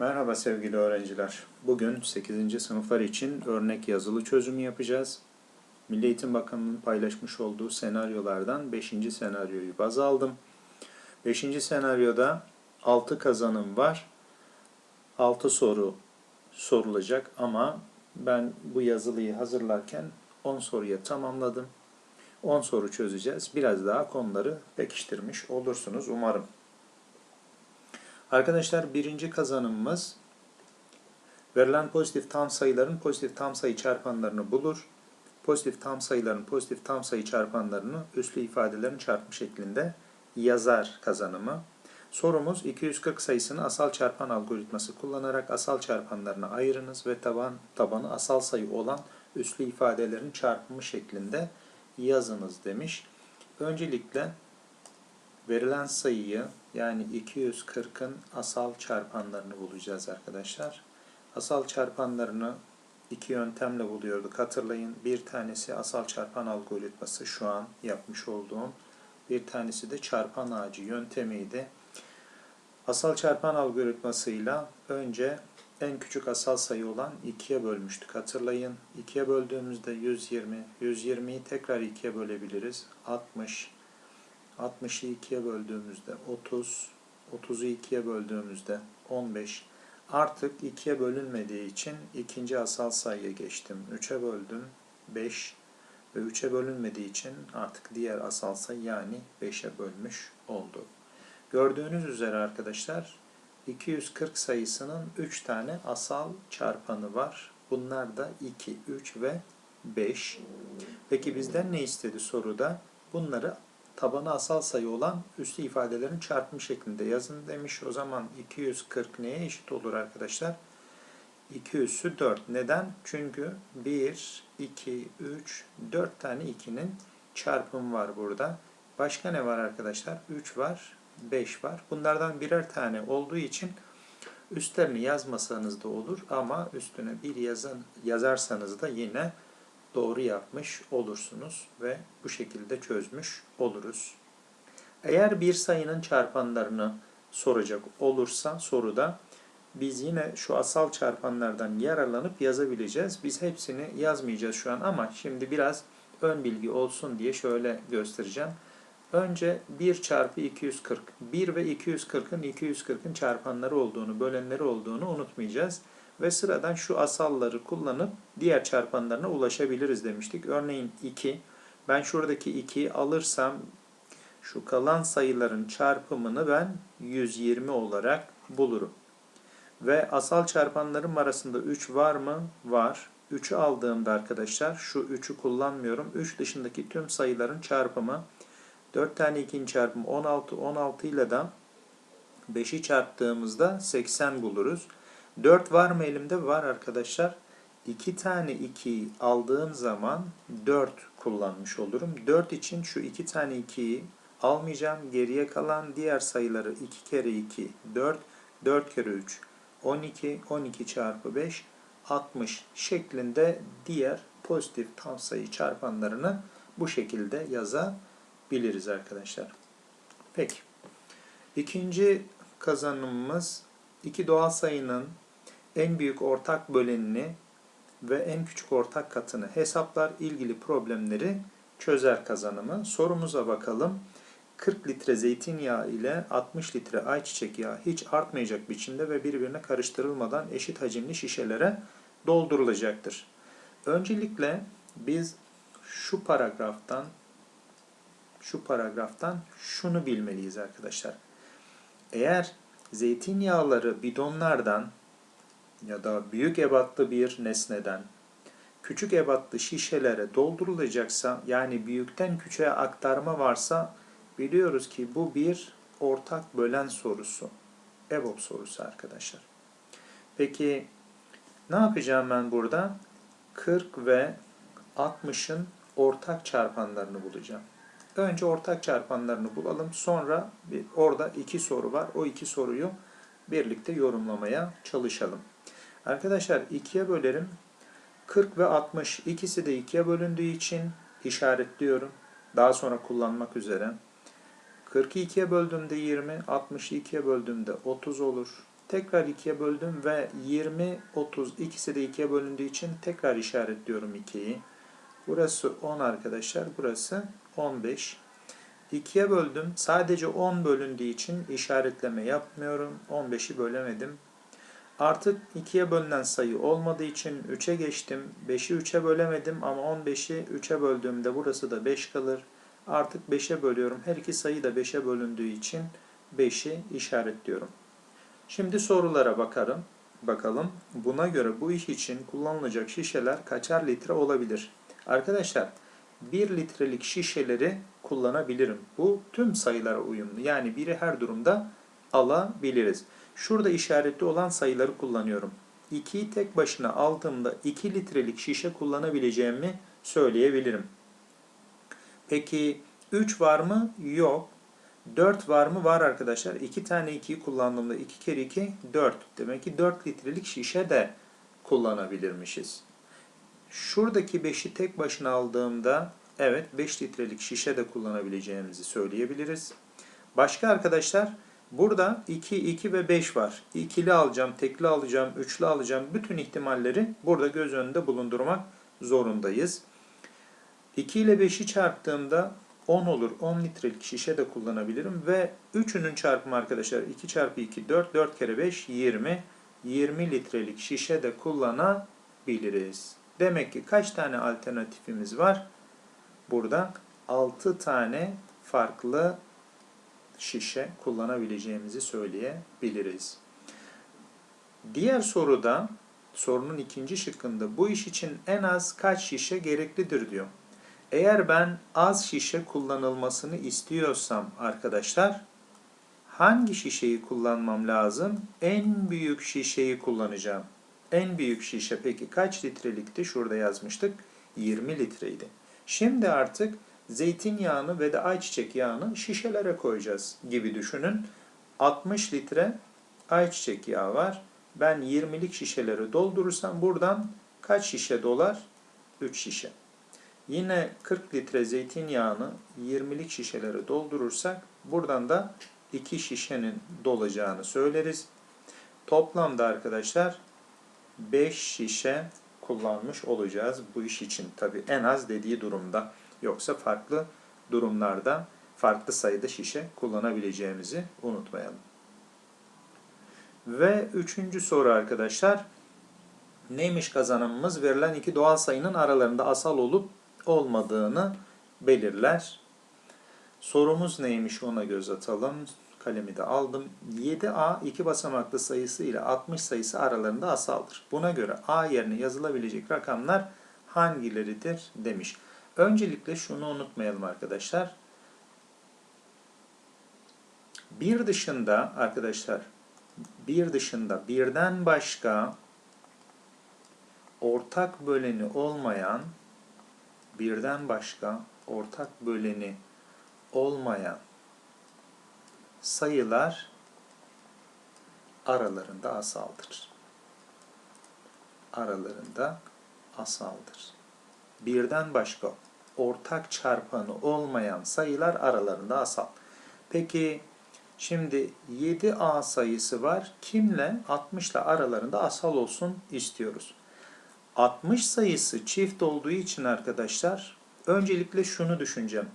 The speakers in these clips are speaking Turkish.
Merhaba sevgili öğrenciler. Bugün 8. sınıflar için örnek yazılı çözümü yapacağız. Milli Eğitim Bakanlığı'nın paylaşmış olduğu senaryolardan 5. senaryoyu baz aldım. 5. senaryoda 6 kazanım var. 6 soru sorulacak ama ben bu yazılıyı hazırlarken 10 soruya tamamladım. 10 soru çözeceğiz. Biraz daha konuları pekiştirmiş olursunuz umarım. Arkadaşlar birinci kazanımımız verilen pozitif tam sayıların pozitif tam sayı çarpanlarını bulur. Pozitif tam sayıların pozitif tam sayı çarpanlarını üslü ifadelerin çarpımı şeklinde yazar kazanımı. Sorumuz 240 sayısını asal çarpan algoritması kullanarak asal çarpanlarına ayırınız ve taban tabanı asal sayı olan üslü ifadelerin çarpımı şeklinde yazınız demiş. Öncelikle verilen sayıyı yani 240'ın asal çarpanlarını bulacağız arkadaşlar. Asal çarpanlarını iki yöntemle buluyorduk. Hatırlayın bir tanesi asal çarpan algoritması şu an yapmış olduğum. Bir tanesi de çarpan ağacı yöntemiydi. Asal çarpan algoritmasıyla önce en küçük asal sayı olan 2'ye bölmüştük. Hatırlayın 2'ye böldüğümüzde 120, 120'yi tekrar 2'ye bölebiliriz. 60, 60'ı 2'ye böldüğümüzde 30, 30'u 2'ye böldüğümüzde 15. Artık 2'ye bölünmediği için ikinci asal sayıya geçtim. 3'e böldüm 5 ve 3'e bölünmediği için artık diğer asal sayı yani 5'e bölmüş oldu. Gördüğünüz üzere arkadaşlar 240 sayısının 3 tane asal çarpanı var. Bunlar da 2, 3 ve 5. Peki bizden ne istedi soruda? Bunları tabanı asal sayı olan üslü ifadelerin çarpımı şeklinde yazın demiş. O zaman 240 neye eşit olur arkadaşlar? 2 üssü 4. Neden? Çünkü 1, 2, 3, 4 tane 2'nin çarpımı var burada. Başka ne var arkadaşlar? 3 var, 5 var. Bunlardan birer tane olduğu için üstlerini yazmasanız da olur ama üstüne bir yazın, yazarsanız da yine doğru yapmış olursunuz ve bu şekilde çözmüş oluruz. Eğer bir sayının çarpanlarını soracak olursa soruda biz yine şu asal çarpanlardan yararlanıp yazabileceğiz. Biz hepsini yazmayacağız şu an ama şimdi biraz ön bilgi olsun diye şöyle göstereceğim. Önce 1 çarpı 240. 1 ve 240'ın 240'ın çarpanları olduğunu, bölenleri olduğunu unutmayacağız. Ve sıradan şu asalları kullanıp diğer çarpanlarına ulaşabiliriz demiştik. Örneğin 2. Ben şuradaki 2'yi alırsam şu kalan sayıların çarpımını ben 120 olarak bulurum. Ve asal çarpanlarım arasında 3 var mı? Var. 3'ü aldığımda arkadaşlar şu 3'ü kullanmıyorum. 3 dışındaki tüm sayıların çarpımı 4 tane 2'nin çarpımı 16. 16 ile de 5'i çarptığımızda 80 buluruz. 4 var mı elimde? Var arkadaşlar. 2 tane 2'yi aldığım zaman 4 kullanmış olurum. 4 için şu 2 tane 2'yi almayacağım. Geriye kalan diğer sayıları 2 kere 2 4, 4 kere 3 12, 12 çarpı 5 60 şeklinde diğer pozitif tam sayı çarpanlarını bu şekilde yazabiliriz arkadaşlar. Peki. İkinci kazanımımız iki doğal sayının en büyük ortak bölenini ve en küçük ortak katını hesaplar ilgili problemleri çözer kazanımı. Sorumuza bakalım. 40 litre zeytinyağı ile 60 litre ayçiçek yağı hiç artmayacak biçimde ve birbirine karıştırılmadan eşit hacimli şişelere doldurulacaktır. Öncelikle biz şu paragraftan şu paragraftan şunu bilmeliyiz arkadaşlar. Eğer zeytinyağları bidonlardan ya da büyük ebatlı bir nesneden küçük ebatlı şişelere doldurulacaksa yani büyükten küçüğe aktarma varsa biliyoruz ki bu bir ortak bölen sorusu. EBOB sorusu arkadaşlar. Peki ne yapacağım ben burada? 40 ve 60'ın ortak çarpanlarını bulacağım. Önce ortak çarpanlarını bulalım. Sonra bir, orada iki soru var. O iki soruyu birlikte yorumlamaya çalışalım. Arkadaşlar ikiye bölerim. 40 ve 60 ikisi de ikiye bölündüğü için işaretliyorum. Daha sonra kullanmak üzere. 42'ye böldüğümde 20, 60'ı 2'ye böldüğümde 30 olur. Tekrar 2'ye böldüm ve 20, 30 ikisi de 2'ye bölündüğü için tekrar işaretliyorum 2'yi. Burası 10 arkadaşlar, burası 15. 2'ye böldüm. Sadece 10 bölündüğü için işaretleme yapmıyorum. 15'i bölemedim. Artık 2'ye bölünen sayı olmadığı için 3'e geçtim. 5'i 3'e bölemedim ama 15'i 3'e böldüğümde burası da 5 kalır. Artık 5'e bölüyorum. Her iki sayı da 5'e bölündüğü için 5'i işaretliyorum. Şimdi sorulara bakalım. Bakalım. Buna göre bu iş için kullanılacak şişeler kaçar litre olabilir? Arkadaşlar 1 litrelik şişeleri kullanabilirim. Bu tüm sayılara uyumlu. Yani biri her durumda alabiliriz. Şurada işaretli olan sayıları kullanıyorum. 2'yi tek başına aldığımda 2 litrelik şişe kullanabileceğimi söyleyebilirim. Peki 3 var mı? Yok. 4 var mı? Var arkadaşlar. 2 tane 2'yi kullandığımda 2 kere 2 4. Demek ki 4 litrelik şişe de kullanabilirmişiz. Şuradaki 5'i tek başına aldığımda evet 5 litrelik şişe de kullanabileceğimizi söyleyebiliriz. Başka arkadaşlar burada 2, 2 ve 5 var. İkili alacağım, tekli alacağım, üçlü alacağım. Bütün ihtimalleri burada göz önünde bulundurmak zorundayız. 2 ile 5'i çarptığımda 10 olur. 10 litrelik şişe de kullanabilirim. Ve 3'ünün çarpımı arkadaşlar 2 çarpı 2 4, 4 kere 5 20. 20 litrelik şişe de kullanabiliriz. Demek ki kaç tane alternatifimiz var? Burada 6 tane farklı şişe kullanabileceğimizi söyleyebiliriz. Diğer soruda, sorunun ikinci şıkkında bu iş için en az kaç şişe gereklidir diyor. Eğer ben az şişe kullanılmasını istiyorsam arkadaşlar hangi şişeyi kullanmam lazım? En büyük şişeyi kullanacağım. En büyük şişe peki kaç litrelikti? Şurada yazmıştık. 20 litreydi. Şimdi artık zeytinyağını ve de ayçiçek yağını şişelere koyacağız gibi düşünün. 60 litre ayçiçek yağı var. Ben 20'lik şişeleri doldurursam buradan kaç şişe dolar? 3 şişe. Yine 40 litre zeytinyağını 20'lik şişelere doldurursak buradan da 2 şişenin dolacağını söyleriz. Toplamda arkadaşlar 5 şişe kullanmış olacağız bu iş için. Tabi en az dediği durumda. Yoksa farklı durumlarda farklı sayıda şişe kullanabileceğimizi unutmayalım. Ve üçüncü soru arkadaşlar. Neymiş kazanımımız? Verilen iki doğal sayının aralarında asal olup olmadığını belirler. Sorumuz neymiş ona göz atalım. Kalemi de aldım. 7A iki basamaklı sayısı ile 60 sayısı aralarında asaldır. Buna göre A yerine yazılabilecek rakamlar hangileridir demiş. Öncelikle şunu unutmayalım arkadaşlar. Bir dışında arkadaşlar bir dışında birden başka ortak böleni olmayan birden başka ortak böleni olmayan sayılar aralarında asaldır. Aralarında asaldır. Birden başka ortak çarpanı olmayan sayılar aralarında asal. Peki şimdi 7a sayısı var. Kimle? 60 ile aralarında asal olsun istiyoruz. 60 sayısı çift olduğu için arkadaşlar öncelikle şunu düşüneceğim.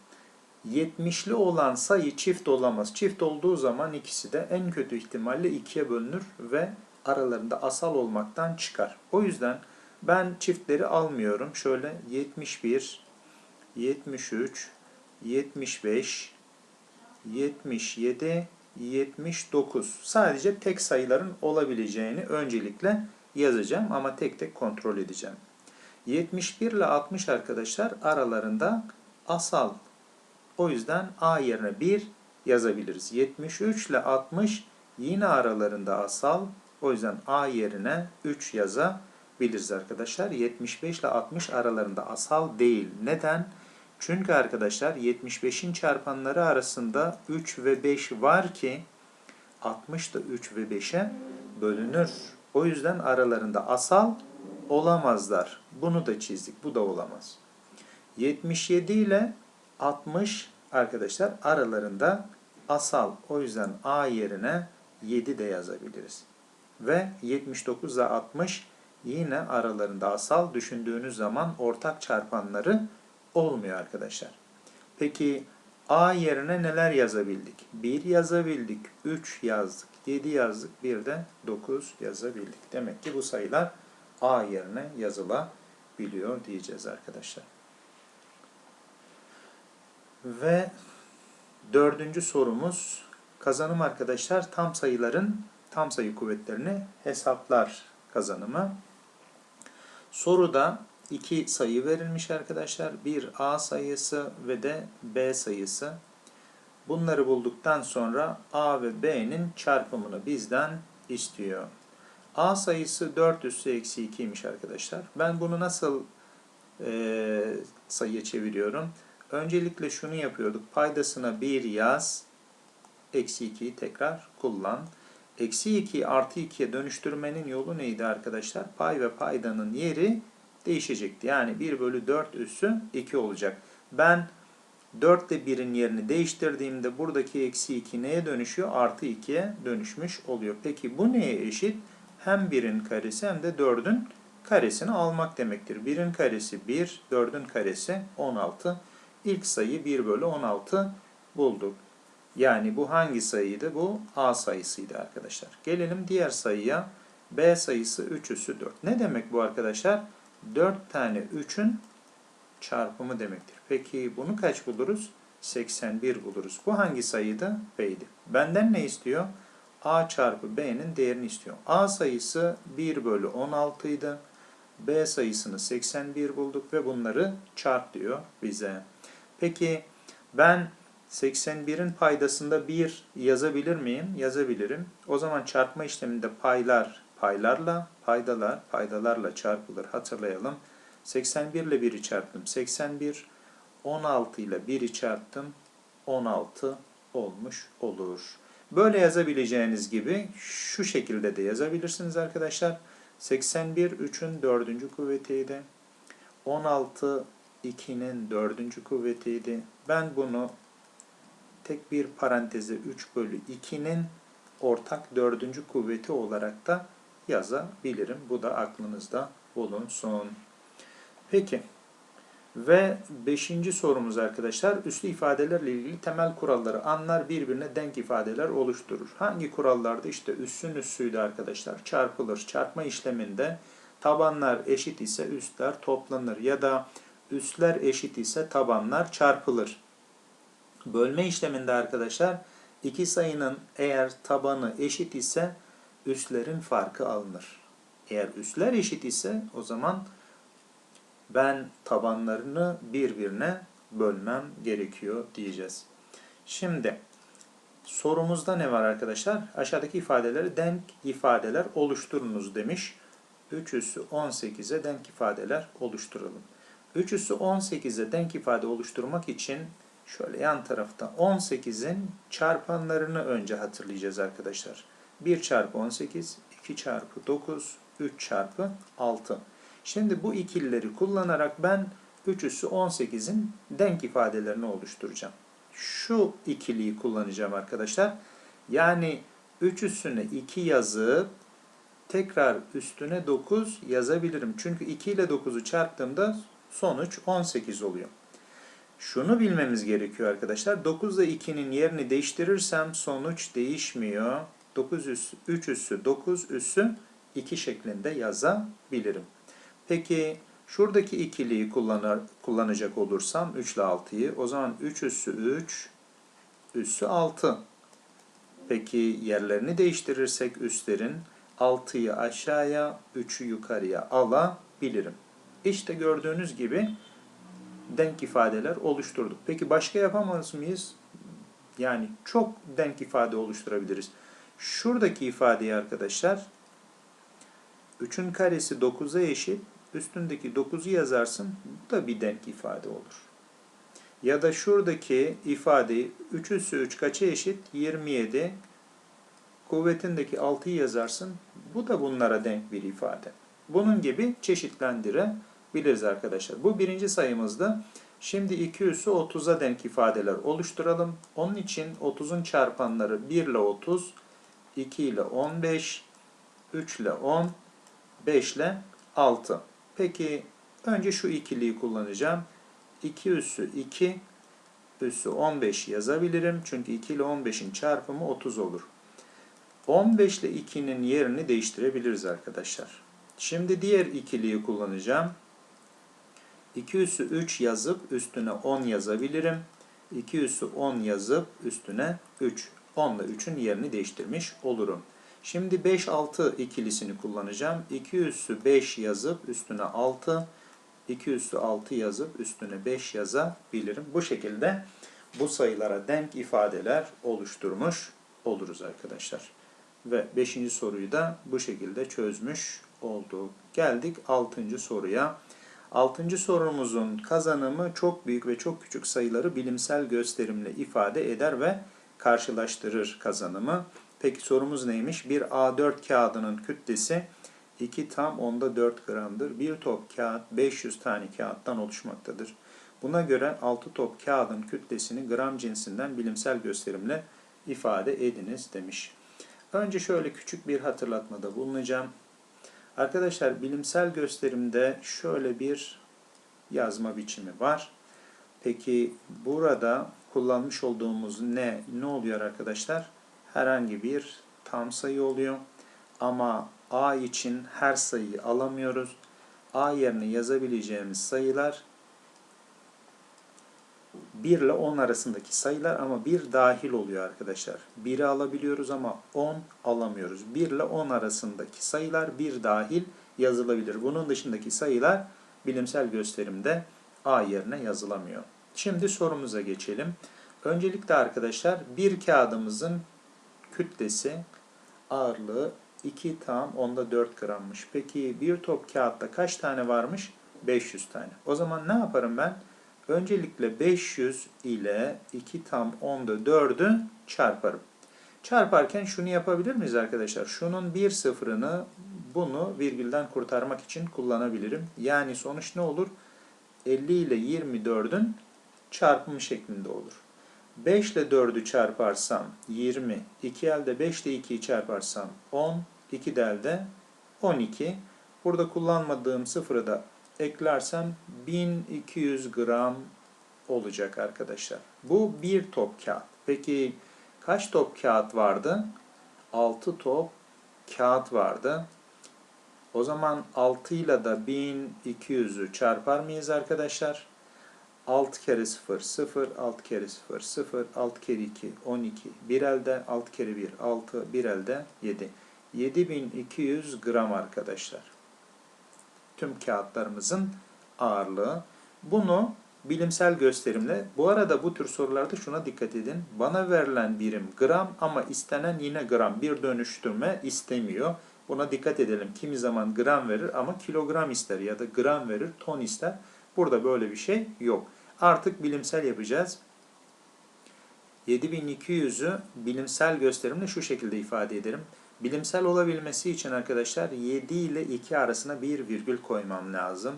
70'li olan sayı çift olamaz. Çift olduğu zaman ikisi de en kötü ihtimalle ikiye bölünür ve aralarında asal olmaktan çıkar. O yüzden ben çiftleri almıyorum. Şöyle 71, 73, 75, 77, 79. Sadece tek sayıların olabileceğini öncelikle yazacağım ama tek tek kontrol edeceğim. 71 ile 60 arkadaşlar aralarında asal. O yüzden A yerine 1 yazabiliriz. 73 ile 60 yine aralarında asal. O yüzden A yerine 3 yazabiliriz arkadaşlar. 75 ile 60 aralarında asal değil. Neden? Çünkü arkadaşlar 75'in çarpanları arasında 3 ve 5 var ki 60 da 3 ve 5'e bölünür. O yüzden aralarında asal olamazlar. Bunu da çizdik. Bu da olamaz. 77 ile 60 arkadaşlar aralarında asal. O yüzden A yerine 7 de yazabiliriz. Ve 79 ile 60 yine aralarında asal düşündüğünüz zaman ortak çarpanları olmuyor arkadaşlar. Peki A yerine neler yazabildik? 1 yazabildik, 3 yazdık, 7 yazdık, bir de 9 yazabildik. Demek ki bu sayılar A yerine yazılabiliyor diyeceğiz arkadaşlar. Ve dördüncü sorumuz kazanım arkadaşlar tam sayıların tam sayı kuvvetlerini hesaplar kazanımı. Soruda iki sayı verilmiş arkadaşlar. Bir A sayısı ve de B sayısı. Bunları bulduktan sonra A ve B'nin çarpımını bizden istiyor. A sayısı 4 üssü eksi 2'ymiş arkadaşlar. Ben bunu nasıl e, sayıya çeviriyorum? Öncelikle şunu yapıyorduk. Paydasına 1 yaz. Eksi 2'yi tekrar kullan. Eksi 2'yi artı 2'ye dönüştürmenin yolu neydi arkadaşlar? Pay ve paydanın yeri değişecekti. Yani 1 bölü 4 üssü 2 olacak. Ben 4 ile 1'in yerini değiştirdiğimde buradaki eksi 2 neye dönüşüyor? Artı 2'ye dönüşmüş oluyor. Peki bu neye eşit? Hem 1'in karesi hem de 4'ün karesini almak demektir. 1'in karesi 1, 4'ün karesi 16. İlk sayı 1 bölü 16 bulduk. Yani bu hangi sayıydı? Bu A sayısıydı arkadaşlar. Gelelim diğer sayıya. B sayısı 3 üssü 4. Ne demek bu arkadaşlar? 4 tane 3'ün çarpımı demektir. Peki bunu kaç buluruz? 81 buluruz. Bu hangi sayıydı? B'ydi. Benden ne istiyor? A çarpı B'nin değerini istiyor. A sayısı 1 bölü 16 idi. B sayısını 81 bulduk ve bunları çarp diyor bize. Peki ben 81'in paydasında 1 yazabilir miyim? Yazabilirim. O zaman çarpma işleminde paylar paylarla, paydalar paydalarla çarpılır. Hatırlayalım. 81 ile 1'i çarptım. 81, 16 ile 1'i çarptım. 16 olmuş olur. Böyle yazabileceğiniz gibi şu şekilde de yazabilirsiniz arkadaşlar. 81 3'ün 4. kuvvetiydi. 16 2'nin 4. kuvvetiydi. Ben bunu tek bir paranteze 3 bölü 2'nin ortak 4. kuvveti olarak da yazabilirim. Bu da aklınızda bulunsun. Peki. Ve beşinci sorumuz arkadaşlar. Üslü ifadelerle ilgili temel kuralları anlar birbirine denk ifadeler oluşturur. Hangi kurallarda? işte üssün üssüydü arkadaşlar. Çarpılır. Çarpma işleminde tabanlar eşit ise üstler toplanır. Ya da üsler eşit ise tabanlar çarpılır. Bölme işleminde arkadaşlar iki sayının eğer tabanı eşit ise üslerin farkı alınır. Eğer üsler eşit ise o zaman ben tabanlarını birbirine bölmem gerekiyor diyeceğiz. Şimdi sorumuzda ne var arkadaşlar? Aşağıdaki ifadeleri denk ifadeler oluşturunuz demiş. 3 üssü 18'e denk ifadeler oluşturalım. 3 üssü 18'e denk ifade oluşturmak için şöyle yan tarafta 18'in çarpanlarını önce hatırlayacağız arkadaşlar. 1 çarpı 18, 2 çarpı 9, 3 çarpı 6. Şimdi bu ikilileri kullanarak ben 3 üssü 18'in denk ifadelerini oluşturacağım. Şu ikiliyi kullanacağım arkadaşlar. Yani 3 üssüne 2 yazıp tekrar üstüne 9 yazabilirim. Çünkü 2 ile 9'u çarptığımda sonuç 18 oluyor. Şunu bilmemiz gerekiyor arkadaşlar. 9 ile 2'nin yerini değiştirirsem sonuç değişmiyor. 9 üssü, 3 üssü 9 üssü 2 şeklinde yazabilirim. Peki şuradaki ikiliyi kullanır, kullanacak olursam 3 ile 6'yı o zaman 3 üssü 3 üssü 6. Peki yerlerini değiştirirsek üstlerin 6'yı aşağıya 3'ü yukarıya alabilirim. İşte gördüğünüz gibi denk ifadeler oluşturduk. Peki başka yapamaz mıyız? Yani çok denk ifade oluşturabiliriz. Şuradaki ifadeyi arkadaşlar 3'ün karesi 9'a eşit. Üstündeki 9'u yazarsın. Bu da bir denk ifade olur. Ya da şuradaki ifadeyi 3 üssü 3 kaça eşit? 27. Kuvvetindeki 6'yı yazarsın. Bu da bunlara denk bir ifade. Bunun gibi çeşitlendirebiliriz arkadaşlar. Bu birinci sayımızda. Şimdi 2 üssü 30'a denk ifadeler oluşturalım. Onun için 30'un çarpanları 1 ile 30, 2 ile 15, 3 ile 10, 5 ile 6. Peki önce şu ikiliyi kullanacağım. 2 üssü 2, üssü 15 yazabilirim. Çünkü 2 ile 15'in çarpımı 30 olur. 15 ile 2'nin yerini değiştirebiliriz arkadaşlar. Şimdi diğer ikiliyi kullanacağım. 2 üssü 3 yazıp üstüne 10 yazabilirim. 2 üssü 10 yazıp üstüne 3. 10 ile 3'ün yerini değiştirmiş olurum. Şimdi 5-6 ikilisini kullanacağım. 2 üssü 5 yazıp üstüne 6. 2 üssü 6 yazıp üstüne 5 yazabilirim. Bu şekilde bu sayılara denk ifadeler oluşturmuş oluruz arkadaşlar. Ve 5. soruyu da bu şekilde çözmüş olduk. Geldik 6. soruya. 6. sorumuzun kazanımı çok büyük ve çok küçük sayıları bilimsel gösterimle ifade eder ve karşılaştırır kazanımı. Peki sorumuz neymiş? Bir A4 kağıdının kütlesi 2 tam onda 4 gramdır. Bir top kağıt 500 tane kağıttan oluşmaktadır. Buna göre 6 top kağıdın kütlesini gram cinsinden bilimsel gösterimle ifade ediniz demiş. Önce şöyle küçük bir hatırlatmada bulunacağım. Arkadaşlar bilimsel gösterimde şöyle bir yazma biçimi var. Peki burada kullanmış olduğumuz ne ne oluyor arkadaşlar? Herhangi bir tam sayı oluyor. Ama a için her sayıyı alamıyoruz. a yerine yazabileceğimiz sayılar 1 ile 10 arasındaki sayılar ama 1 dahil oluyor arkadaşlar. 1'i alabiliyoruz ama 10 alamıyoruz. 1 ile 10 arasındaki sayılar 1 dahil yazılabilir. Bunun dışındaki sayılar bilimsel gösterimde A yerine yazılamıyor. Şimdi sorumuza geçelim. Öncelikle arkadaşlar bir kağıdımızın kütlesi ağırlığı 2 tam onda 4 grammış. Peki bir top kağıtta kaç tane varmış? 500 tane. O zaman ne yaparım ben? Öncelikle 500 ile 2 tam onda 4'ü çarparım. Çarparken şunu yapabilir miyiz arkadaşlar? Şunun bir sıfırını bunu virgülden kurtarmak için kullanabilirim. Yani sonuç ne olur? 50 ile 24'ün çarpımı şeklinde olur. 5 ile 4'ü çarparsam 20, 2 elde 5 ile 2'yi çarparsam 10, 2 de elde 12. Burada kullanmadığım sıfırı da eklersem 1200 gram olacak arkadaşlar. Bu bir top kağıt. Peki kaç top kağıt vardı? 6 top kağıt vardı. O zaman 6 ile de 1200'ü çarpar mıyız arkadaşlar? 6 kere 0, 0, 6 kere 0, 0, 6 kere 2, 12, 1 elde, 6 kere 1, 6, 1 elde, 7. 7200 gram arkadaşlar. Tüm kağıtlarımızın ağırlığı. Bunu bilimsel gösterimle, bu arada bu tür sorularda şuna dikkat edin. Bana verilen birim gram ama istenen yine gram. Bir dönüştürme istemiyor. Buna dikkat edelim. Kimi zaman gram verir ama kilogram ister ya da gram verir, ton ister. Burada böyle bir şey yok. Artık bilimsel yapacağız. 7200'ü bilimsel gösterimle şu şekilde ifade ederim. Bilimsel olabilmesi için arkadaşlar 7 ile 2 arasına bir virgül koymam lazım.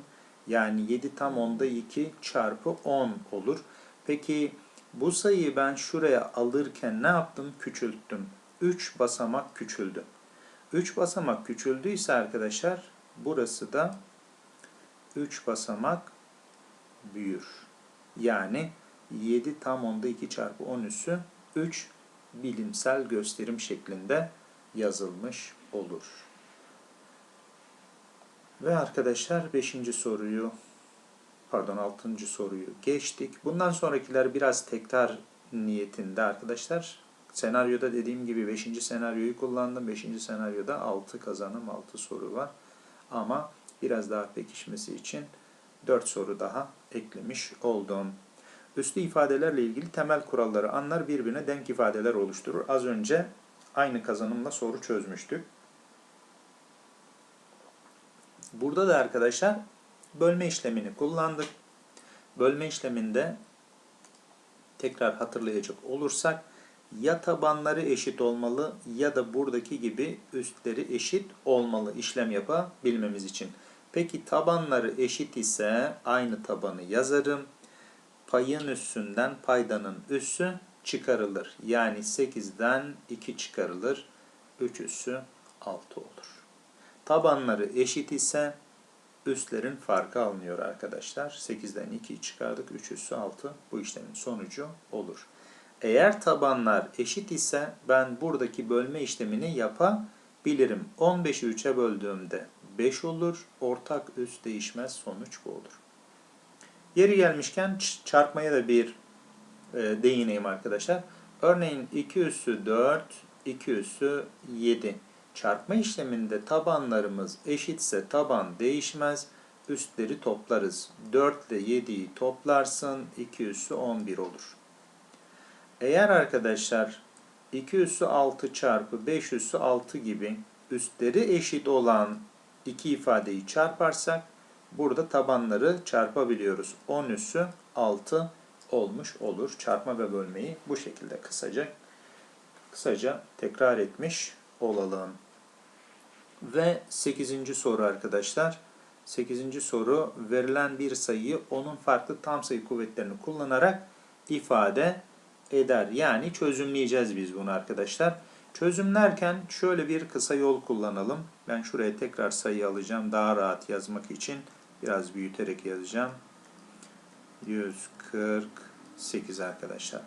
Yani 7 tam onda 2 çarpı 10 olur. Peki bu sayıyı ben şuraya alırken ne yaptım? Küçülttüm. 3 basamak küçüldü. 3 basamak küçüldüyse arkadaşlar burası da 3 basamak büyür. Yani 7 tam onda 2 çarpı 10 üssü 3 bilimsel gösterim şeklinde yazılmış olur. Ve arkadaşlar 5. soruyu pardon 6. soruyu geçtik. Bundan sonrakiler biraz tekrar niyetinde arkadaşlar. Senaryoda dediğim gibi 5. senaryoyu kullandım. 5. senaryoda 6 kazanım 6 soru var. Ama biraz daha pekişmesi için 4 soru daha eklemiş oldum. Üslü ifadelerle ilgili temel kuralları anlar birbirine denk ifadeler oluşturur. Az önce aynı kazanımla soru çözmüştük. Burada da arkadaşlar bölme işlemini kullandık. Bölme işleminde tekrar hatırlayacak olursak ya tabanları eşit olmalı ya da buradaki gibi üstleri eşit olmalı işlem yapabilmemiz için. Peki tabanları eşit ise aynı tabanı yazarım. payın üssünden paydanın üssü çıkarılır. Yani 8'den 2 çıkarılır. 3 üssü 6 olur. Tabanları eşit ise üstlerin farkı alınıyor arkadaşlar. 8'den 2'yi çıkardık. 3 üssü 6 bu işlemin sonucu olur. Eğer tabanlar eşit ise ben buradaki bölme işlemini yapabilirim. 15'i 3'e böldüğümde 5 olur. Ortak üst değişmez. Sonuç bu olur. Yeri gelmişken çarpmaya da bir e, değineyim arkadaşlar. Örneğin 2 üssü 4, 2 üssü 7. Çarpma işleminde tabanlarımız eşitse taban değişmez. Üstleri toplarız. 4 ile 7'yi toplarsın. 2 üssü 11 olur. Eğer arkadaşlar 2 üssü 6 çarpı 5 üssü 6 gibi üstleri eşit olan iki ifadeyi çarparsak burada tabanları çarpabiliyoruz. 10 üssü 6 olmuş olur. Çarpma ve bölmeyi bu şekilde kısaca kısaca tekrar etmiş olalım. Ve 8. soru arkadaşlar. 8. soru verilen bir sayıyı onun farklı tam sayı kuvvetlerini kullanarak ifade eder. Yani çözümleyeceğiz biz bunu arkadaşlar. Çözümlerken şöyle bir kısa yol kullanalım. Ben şuraya tekrar sayı alacağım daha rahat yazmak için. Biraz büyüterek yazacağım. 148 arkadaşlar.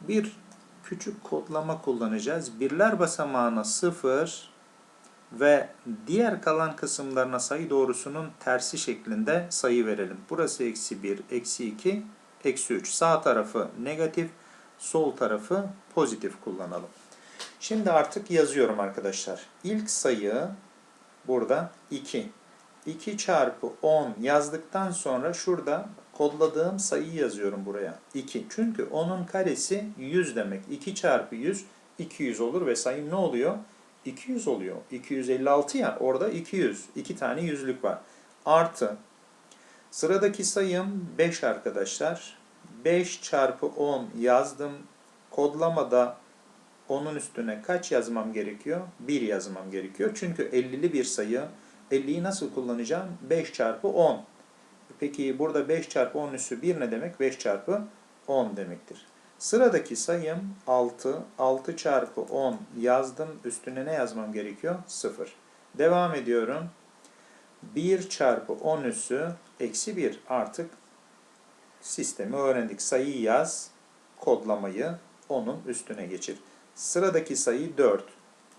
Bir küçük kodlama kullanacağız. Birler basamağına 0 ve diğer kalan kısımlarına sayı doğrusunun tersi şeklinde sayı verelim. Burası eksi 1, eksi 2, eksi 3. Sağ tarafı negatif, sol tarafı pozitif kullanalım. Şimdi artık yazıyorum arkadaşlar. İlk sayı burada 2. 2 çarpı 10 yazdıktan sonra şurada kodladığım sayıyı yazıyorum buraya. 2. Çünkü onun karesi 100 demek. 2 çarpı 100 200 olur ve sayım ne oluyor? 200 oluyor. 256 ya orada 200. 2 tane yüzlük var. Artı sıradaki sayım 5 arkadaşlar. 5 çarpı 10 yazdım. Kodlamada onun üstüne kaç yazmam gerekiyor? 1 yazmam gerekiyor. Çünkü 50'li bir sayı. 50'yi nasıl kullanacağım? 5 çarpı 10. Peki burada 5 çarpı 10 üssü 1 ne demek? 5 çarpı 10 demektir. Sıradaki sayım 6. 6 çarpı 10 yazdım. Üstüne ne yazmam gerekiyor? 0. Devam ediyorum. 1 çarpı 10 üssü eksi 1. Artık sistemi öğrendik. Sayıyı yaz, kodlamayı onun üstüne geçir. Sıradaki sayı 4.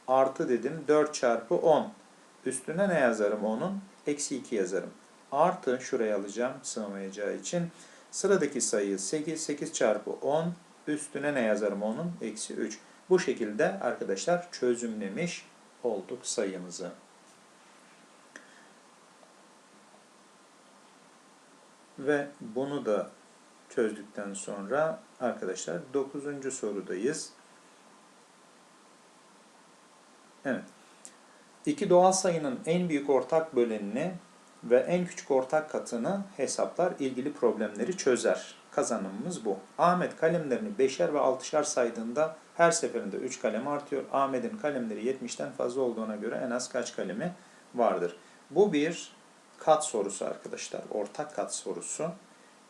Artı dedim 4 çarpı 10. Üstüne ne yazarım onun? Eksi 2 yazarım. Artı şuraya alacağım sığmayacağı için. Sıradaki sayı 8. 8 çarpı 10. Üstüne ne yazarım onun? Eksi 3. Bu şekilde arkadaşlar çözümlemiş olduk sayımızı. Ve bunu da çözdükten sonra arkadaşlar 9. sorudayız. Evet. İki doğal sayının en büyük ortak bölenini ve en küçük ortak katını hesaplar, ilgili problemleri çözer. Kazanımımız bu. Ahmet kalemlerini beşer ve altışar saydığında her seferinde 3 kalem artıyor. Ahmet'in kalemleri 70'ten fazla olduğuna göre en az kaç kalemi vardır? Bu bir kat sorusu arkadaşlar. Ortak kat sorusu.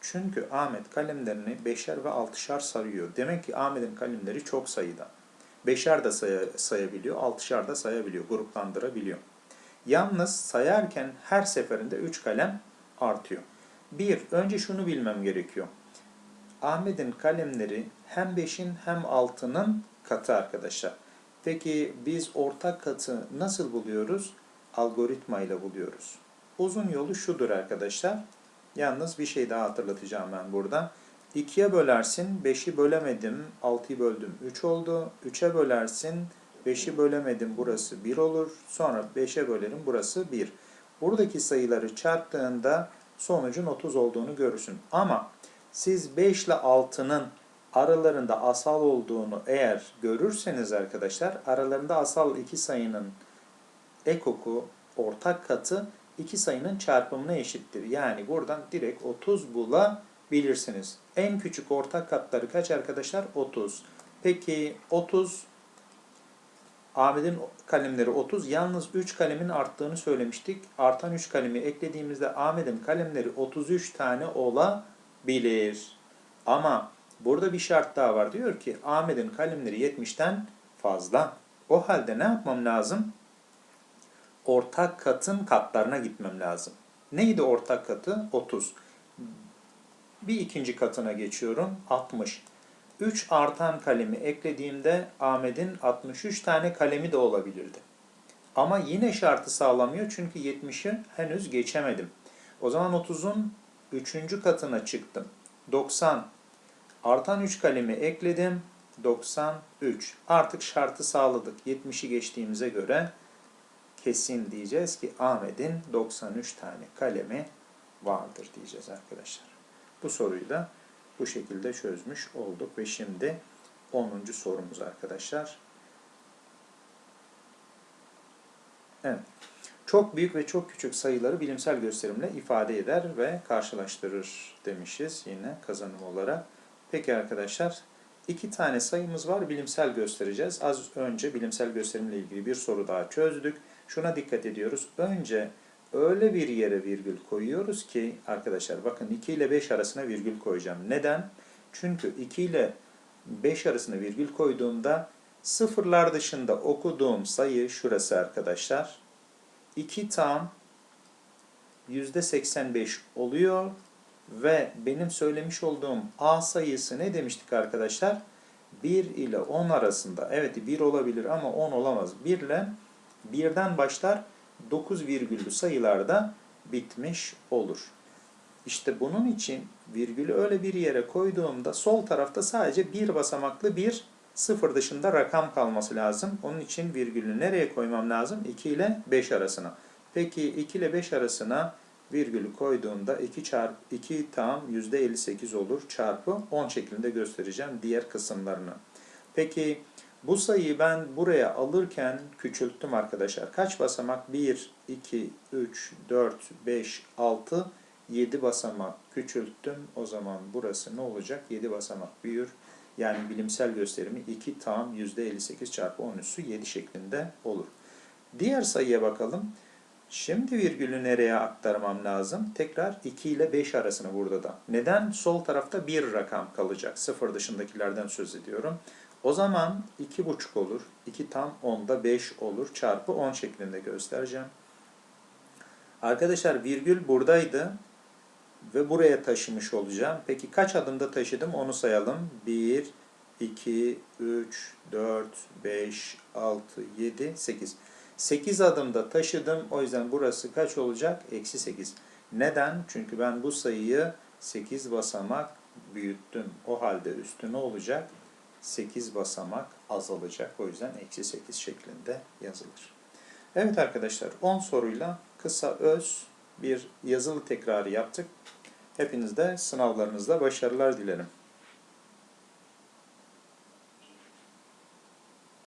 Çünkü Ahmet kalemlerini beşer ve altışar sayıyor. Demek ki Ahmet'in kalemleri çok sayıda. Beşer de say sayabiliyor, altışar da sayabiliyor, gruplandırabiliyor. Yalnız sayarken her seferinde 3 kalem artıyor. Bir, önce şunu bilmem gerekiyor. Ahmet'in kalemleri hem 5'in hem 6'nın katı arkadaşlar. Peki biz ortak katı nasıl buluyoruz? Algoritma ile buluyoruz. Uzun yolu şudur arkadaşlar. Yalnız bir şey daha hatırlatacağım ben burada. 2'ye bölersin, 5'i bölemedim, 6'yı böldüm, 3 oldu. 3'e bölersin, 5'i bölemedim, burası 1 olur. Sonra 5'e bölerim, burası 1. Buradaki sayıları çarptığında sonucun 30 olduğunu görürsün. Ama siz 5 ile 6'nın aralarında asal olduğunu eğer görürseniz arkadaşlar, aralarında asal iki sayının ekoku, ortak katı iki sayının çarpımına eşittir. Yani buradan direkt 30 bulabilirsiniz. En küçük ortak katları kaç arkadaşlar? 30. Peki 30 Ahmet'in kalemleri 30. Yalnız 3 kalemin arttığını söylemiştik. Artan 3 kalemi eklediğimizde Ahmet'in kalemleri 33 tane olabilir. Ama burada bir şart daha var. Diyor ki Ahmet'in kalemleri 70'ten fazla. O halde ne yapmam lazım? Ortak katın katlarına gitmem lazım. Neydi ortak katı? 30. Bir ikinci katına geçiyorum. 60. 3 artan kalemi eklediğimde Ahmet'in 63 tane kalemi de olabilirdi. Ama yine şartı sağlamıyor çünkü 70'i henüz geçemedim. O zaman 30'un 3. katına çıktım. 90. Artan 3 kalemi ekledim. 93. Artık şartı sağladık. 70'i geçtiğimize göre kesin diyeceğiz ki Ahmet'in 93 tane kalemi vardır diyeceğiz arkadaşlar. Bu soruyu da bu şekilde çözmüş olduk ve şimdi 10. sorumuz arkadaşlar. Evet. Çok büyük ve çok küçük sayıları bilimsel gösterimle ifade eder ve karşılaştırır demişiz yine kazanım olarak. Peki arkadaşlar iki tane sayımız var bilimsel göstereceğiz. Az önce bilimsel gösterimle ilgili bir soru daha çözdük. Şuna dikkat ediyoruz. Önce öyle bir yere virgül koyuyoruz ki arkadaşlar bakın 2 ile 5 arasına virgül koyacağım. Neden? Çünkü 2 ile 5 arasına virgül koyduğumda sıfırlar dışında okuduğum sayı şurası arkadaşlar. 2 tam %85 oluyor ve benim söylemiş olduğum A sayısı ne demiştik arkadaşlar? 1 ile 10 arasında. Evet 1 olabilir ama 10 olamaz. 1 ile 1'den başlar 9 virgüllü sayılarda bitmiş olur. İşte bunun için virgülü öyle bir yere koyduğumda sol tarafta sadece bir basamaklı bir sıfır dışında rakam kalması lazım. Onun için virgülü nereye koymam lazım? 2 ile 5 arasına. Peki 2 ile 5 arasına virgülü koyduğumda 2 çarpı 2 tam %58 olur çarpı 10 şeklinde göstereceğim diğer kısımlarını. Peki bu sayıyı ben buraya alırken küçülttüm arkadaşlar. Kaç basamak? 1, 2, 3, 4, 5, 6, 7 basamak küçülttüm. O zaman burası ne olacak? 7 basamak büyür. Yani bilimsel gösterimi 2 tam %58 çarpı 10 üssü 7 şeklinde olur. Diğer sayıya bakalım. Şimdi virgülü nereye aktarmam lazım? Tekrar 2 ile 5 arasını burada da. Neden? Sol tarafta bir rakam kalacak. Sıfır dışındakilerden söz ediyorum. O zaman 2,5 olur. 2 tam 10'da 5 olur. Çarpı 10 şeklinde göstereceğim. Arkadaşlar virgül buradaydı. Ve buraya taşımış olacağım. Peki kaç adımda taşıdım onu sayalım. 1, 2, 3, 4, 5, 6, 7, 8. 8 adımda taşıdım. O yüzden burası kaç olacak? Eksi 8. Neden? Çünkü ben bu sayıyı 8 basamak büyüttüm. O halde üstü ne olacak? 8 basamak azalacak. O yüzden eksi 8 şeklinde yazılır. Evet arkadaşlar 10 soruyla kısa öz bir yazılı tekrarı yaptık. Hepiniz de sınavlarınızda başarılar dilerim.